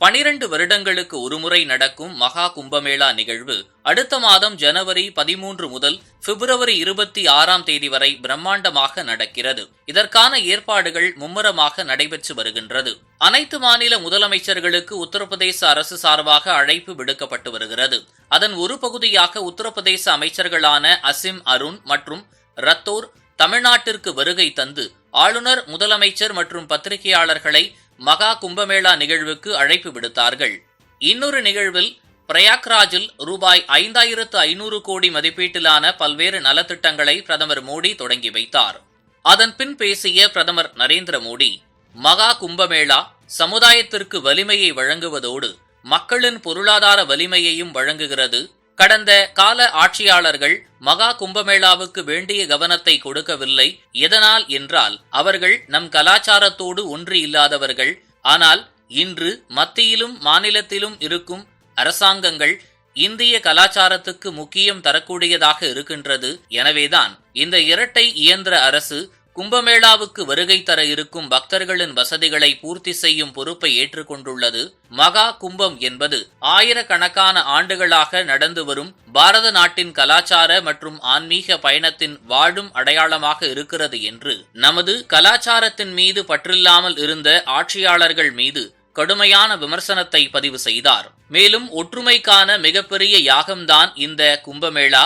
பனிரண்டு வருடங்களுக்கு ஒருமுறை நடக்கும் மகா கும்பமேளா நிகழ்வு அடுத்த மாதம் ஜனவரி பதிமூன்று முதல் பிப்ரவரி இருபத்தி ஆறாம் தேதி வரை பிரம்மாண்டமாக நடக்கிறது. இதற்கான ஏற்பாடுகள் மும்முரமாக நடைபெற்று வருகின்றது. அனைத்து மாநில முதலமைச்சர்களுக்கு உத்தரப்பிரதேச அரசு சார்பாக அழைப்பு விடுக்கப்பட்டு வருகிறது. அதன் ஒரு பகுதியாக உத்தரப்பிரதேச அமைச்சர்களான அசிம் அருண் மற்றும் ரத்தோர் தமிழ்நாட்டிற்கு வருகை தந்து ஆளுநர் முதலமைச்சர் மற்றும் பத்திரிகையாளர்களை மகா கும்பமேளா நிகழ்வுக்கு அழைப்பு விடுத்தார்கள். இன்னொரு நிகழ்வில் பிரயாக்ராஜில் ரூபாய் ஐந்தாயிரத்து ஐநூறு கோடி மதிப்பீட்டிலான பல்வேறு நலத்திட்டங்களை பிரதமர் மோடி தொடங்கி வைத்தார். அதன் பின் பேசிய பிரதமர் நரேந்திர மோடி மகா கும்பமேளா சமுதாயத்திற்கு வலிமையை வழங்குவதோடு மக்களின் பொருளாதார வலிமையையும் வழங்குகிறது கடந்த கால ஆட்சியாளர்கள் மகா கும்பமேளாவுக்கு வேண்டிய கவனத்தை கொடுக்கவில்லை. எதனால் என்றால் அவர்கள் நம் கலாச்சாரத்தோடு ஒன்று இல்லாதவர்கள். ஆனால் இன்று மத்தியிலும் மாநிலத்திலும் இருக்கும் அரசாங்கங்கள் இந்திய கலாச்சாரத்துக்கு முக்கியம் தரக்கூடியதாக இருக்கின்றது. எனவேதான் இந்த இரட்டை இயந்திர அரசு கும்பமேளாவுக்கு வருகை தர இருக்கும் பக்தர்களின் வசதிகளை பூர்த்தி செய்யும் பொறுப்பை ஏற்றுக்கொண்டுள்ளது மகா கும்பம் என்பது ஆயிரக்கணக்கான ஆண்டுகளாக நடந்து வரும் பாரத நாட்டின் கலாச்சார மற்றும் ஆன்மீக பயணத்தின் வாழும் அடையாளமாக இருக்கிறது என்று நமது கலாச்சாரத்தின் மீது பற்றில்லாமல் இருந்த ஆட்சியாளர்கள் மீது கடுமையான விமர்சனத்தை பதிவு செய்தார். மேலும் ஒற்றுமைக்கான மிகப்பெரிய யாகம்தான் இந்த கும்பமேளா.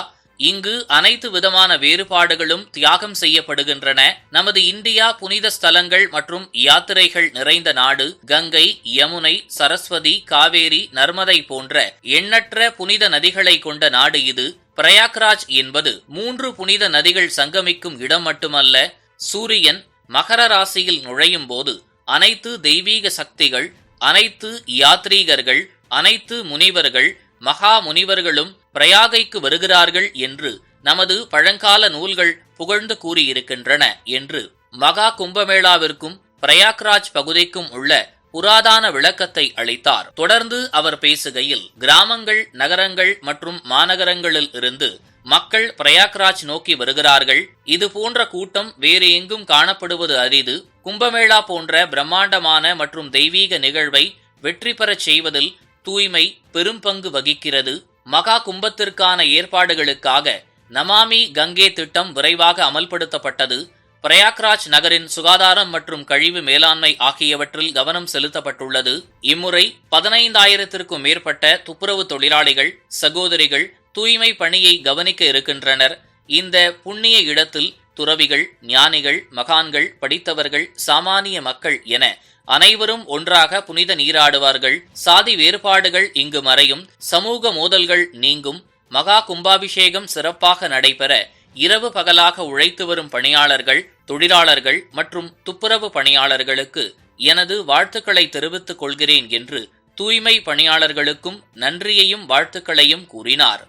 இங்கு அனைத்து விதமான வேறுபாடுகளும் தியாகம் செய்யப்படுகின்றன. நமது இந்தியா புனித ஸ்தலங்கள் மற்றும் யாத்திரைகள் நிறைந்த நாடு கங்கை யமுனை சரஸ்வதி காவேரி நர்மதை போன்ற எண்ணற்ற புனித நதிகளை கொண்ட நாடு இது. பிரயாக்ராஜ் என்பது மூன்று புனித நதிகள் சங்கமிக்கும் இடம் மட்டுமல்ல சூரியன் மகர ராசியில் நுழையும் போது அனைத்து தெய்வீக சக்திகள் அனைத்து யாத்ரீகர்கள் அனைத்து முனிவர்கள் மகா முனிவர்களும் பிரயாகைக்கு வருகிறார்கள் என்று நமது பழங்கால நூல்கள் புகழ்ந்து கூறியிருக்கின்றன என்று மகா கும்பமேளாவிற்கும் பிரயாக்ராஜ் பகுதிக்கும் உள்ள புராதான விளக்கத்தை அளித்தார். தொடர்ந்து அவர் பேசுகையில் கிராமங்கள் நகரங்கள் மற்றும் மாநகரங்களில் இருந்து மக்கள் பிரயாக்ராஜ் நோக்கி வருகிறார்கள். இது போன்ற கூட்டம் வேறு எங்கும் காணப்படுவது அரிது. கும்பமேளா போன்ற பிரம்மாண்டமான மற்றும் தெய்வீக நிகழ்வை வெற்றி பெறச் செய்வதில் தூய்மை பெரும் பங்கு வகிக்கிறது. மகா கும்பத்திற்கான ஏற்பாடுகளுக்காக நமாமி கங்கே திட்டம் விரைவாக அமல்படுத்தப்பட்டது. பிரயாக்ராஜ் நகரின் சுகாதாரம் மற்றும் கழிவு மேலாண்மை ஆகியவற்றில் கவனம் செலுத்தப்பட்டுள்ளது. இம்முறை பதினைந்தாயிரத்திற்கும் மேற்பட்ட துப்புரவு தொழிலாளிகள் சகோதரிகள் தூய்மை பணியை கவனிக்க இருக்கின்றனர். இந்த புண்ணிய இடத்தில் துறவிகள் ஞானிகள் மகான்கள் படித்தவர்கள் சாமானிய மக்கள் என அனைவரும் ஒன்றாக புனித நீராடுவார்கள். சாதி வேறுபாடுகள் இங்கு மறையும். சமூக மோதல்கள் நீங்கும். மகா கும்பாபிஷேகம் சிறப்பாக நடைபெற இரவு பகலாக உழைத்து வரும் பணியாளர்கள் தொழிலாளர்கள் மற்றும் துப்புரவு பணியாளர்களுக்கு எனது வாழ்த்துக்களை தெரிவித்துக் கொள்கிறேன் என்று தூய்மை பணியாளர்களுக்கும் நன்றியையும் வாழ்த்துக்களையும் கூறினார்.